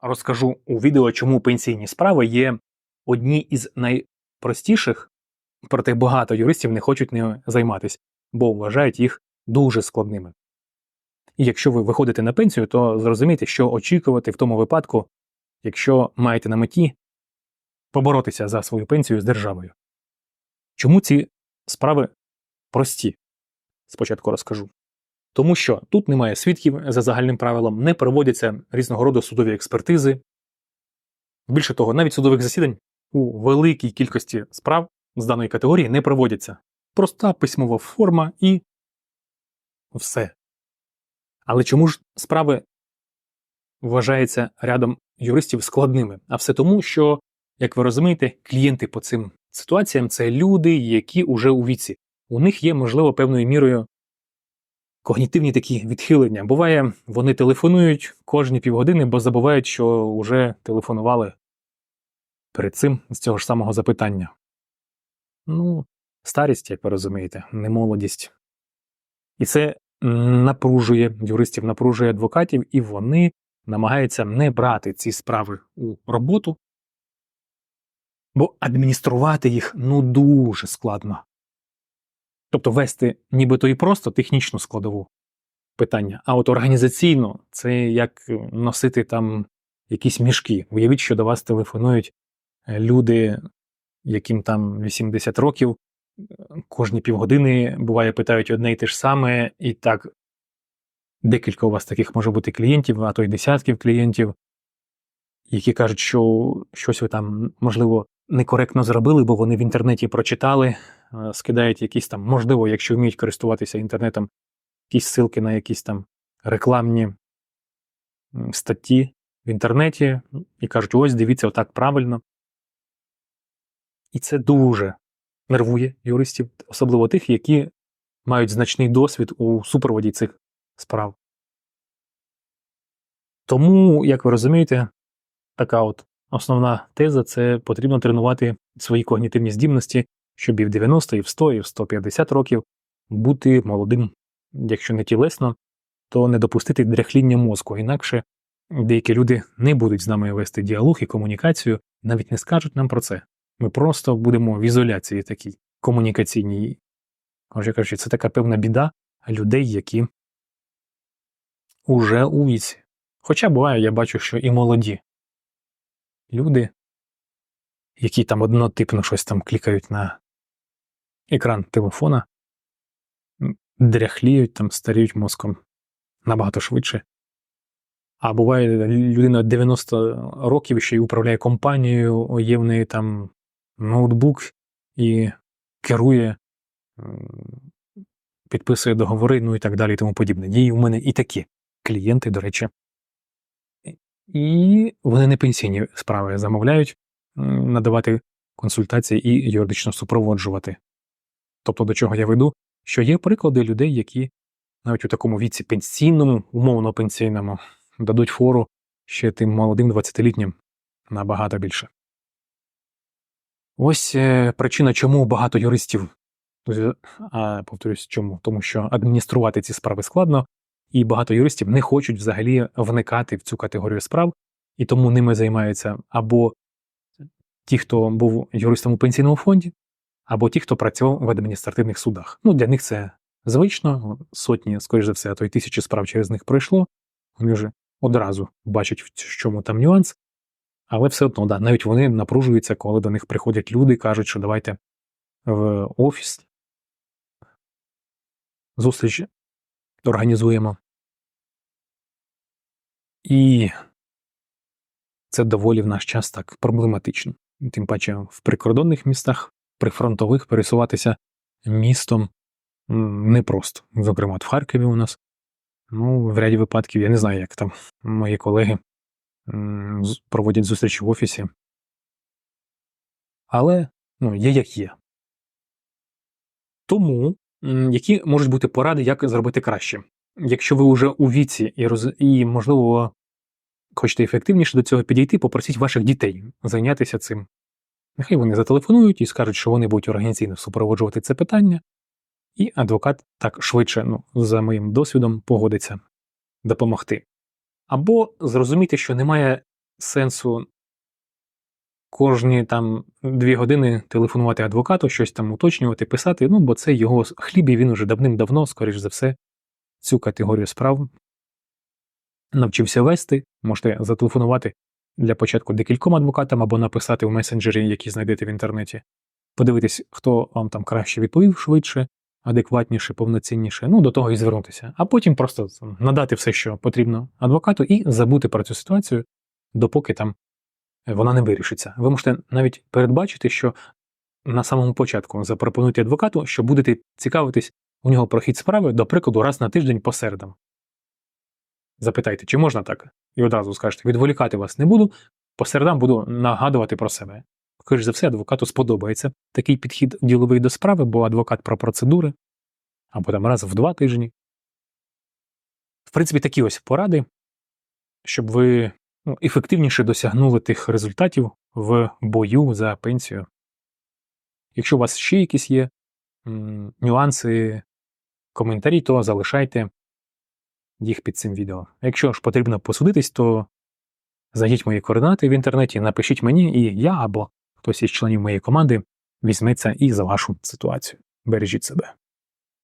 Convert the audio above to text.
розкажу у відео, чому пенсійні справи є одні із найпростіших, проте багато юристів не хочуть ними займатися, бо вважають їх дуже складними. І якщо ви виходите на пенсію, то зрозумійте, що очікувати в тому випадку, якщо маєте на меті поборотися за свою пенсію з державою. Чому ці справи прості? Спочатку розкажу. Тому що тут немає свідків за загальним правилом, не проводяться різного роду судові експертизи. Більше того, навіть судових засідань у великій кількості справ з даної категорії не проводяться. Проста письмова форма і все. Але чому ж справи вважаються рядом юристів складними? А все тому, що, як ви розумієте, клієнти по цим ситуаціям це люди, які уже у віці. У них є, можливо, певною мірою когнітивні такі відхилення. Буває, вони телефонують кожні півгодини, бо забувають, що вже телефонували перед цим з цього ж самого запитання. Ну, старість, як ви розумієте, не молодість. І це напружує юристів, напружує адвокатів, і вони намагаються не брати ці справи у роботу, бо адмініструвати їх ну дуже складно. Тобто вести нібито і просто технічну складову питання, а от організаційно це як носити там якісь мішки. Уявіть, що до вас телефонують е, люди, яким там 80 років, кожні півгодини буває питають одне і те ж саме, і так декілька у вас таких може бути клієнтів, а то й десятків клієнтів, які кажуть, що щось ви там, можливо, некоректно зробили, бо вони в інтернеті прочитали, скидають якісь там, можливо, якщо вміють користуватися інтернетом, якісь ссылки на якісь там рекламні статті в інтернеті і кажуть, ось дивіться, отак правильно. І це дуже нервує юристів, особливо тих, які мають значний досвід у супроводі цих справ. Тому, як ви розумієте, така от основна теза це потрібно тренувати свої когнітивні здібності, щоб і в 90, і в 100, і в 150 років бути молодим, якщо не тілесно, то не допустити дряхління мозку. Інакше деякі люди не будуть з нами вести діалог і комунікацію, навіть не скажуть нам про це. Ми просто будемо в ізоляції такій комунікаційній. Отже кажучи, це така певна біда людей, які уже у віці. Хоча буває, я бачу, що і молоді люди, які там однотипно щось там клікають на екран телефона, дряхліють, там старіють мозком набагато швидше. А буває, людина 90 років ще й управляє компанією, є в неї там ноутбук і керує, підписує договори, ну і так далі, і тому подібне. Є у мене і такі клієнти, до речі. І вони не пенсійні справи замовляють, надавати консультації і юридично супроводжувати. Тобто, до чого я веду, що є приклади людей, які навіть у такому віці пенсійному, умовно пенсійному, дадуть фору ще тим молодим 20-літнім набагато більше. Ось е, причина, чому багато юристів, а повторюсь, чому? Тому що адмініструвати ці справи складно, і багато юристів не хочуть взагалі вникати в цю категорію справ, і тому ними займаються або ті, хто був юристом у пенсійному фонді, або ті, хто працював в адміністративних судах. Ну, для них це звично, сотні, скоріш за все, а то й тисячі справ через них пройшло. Вони вже одразу бачать, в чому там нюанс. Але все одно, да, навіть вони напружуються, коли до них приходять люди і кажуть, що давайте в офіс зустріч організуємо. І це доволі в наш час так проблематично. Тим паче в прикордонних містах, прифронтових пересуватися містом непросто. Зокрема, в Харкові у нас. Ну, в ряді випадків я не знаю, як там мої колеги проводять зустрічі в офісі. Але ну, є як є. Тому які можуть бути поради, як зробити краще. Якщо ви вже у віці і, роз... і можливо, хочете ефективніше до цього підійти, попросіть ваших дітей зайнятися цим. Нехай вони зателефонують і скажуть, що вони будуть організаційно супроводжувати це питання, і адвокат так швидше, ну, за моїм досвідом, погодиться допомогти. Або зрозуміти, що немає сенсу кожні там дві години телефонувати адвокату, щось там уточнювати, писати, ну, бо це його хліб, і він уже давним-давно, скоріш за все, цю категорію справ навчився вести. Можете зателефонувати для початку декільком адвокатам або написати в месенджері, які знайдете в інтернеті, подивитись, хто вам там краще відповів швидше, адекватніше, повноцінніше, ну до того і звернутися. А потім просто надати все, що потрібно адвокату, і забути про цю ситуацію, допоки там вона не вирішиться. Ви можете навіть передбачити, що на самому початку запропонуйте адвокату, що будете цікавитись у нього про хід справи, до прикладу, раз на тиждень по середам. Запитайте, чи можна так? І одразу скажете, відволікати вас не буду, по середам буду нагадувати про себе. Скоріш за все, адвокату сподобається такий підхід діловий до справи, бо адвокат про процедури, або там раз в два тижні. В принципі, такі ось поради, щоб ви ну, ефективніше досягнули тих результатів в бою за пенсію. Якщо у вас ще якісь є м, нюанси, коментарі, то залишайте їх під цим відео. Якщо ж потрібно посудитись, то зайдіть мої координати в інтернеті, напишіть мені, і я або хтось із членів моєї команди візьметься і за вашу ситуацію. Бережіть себе.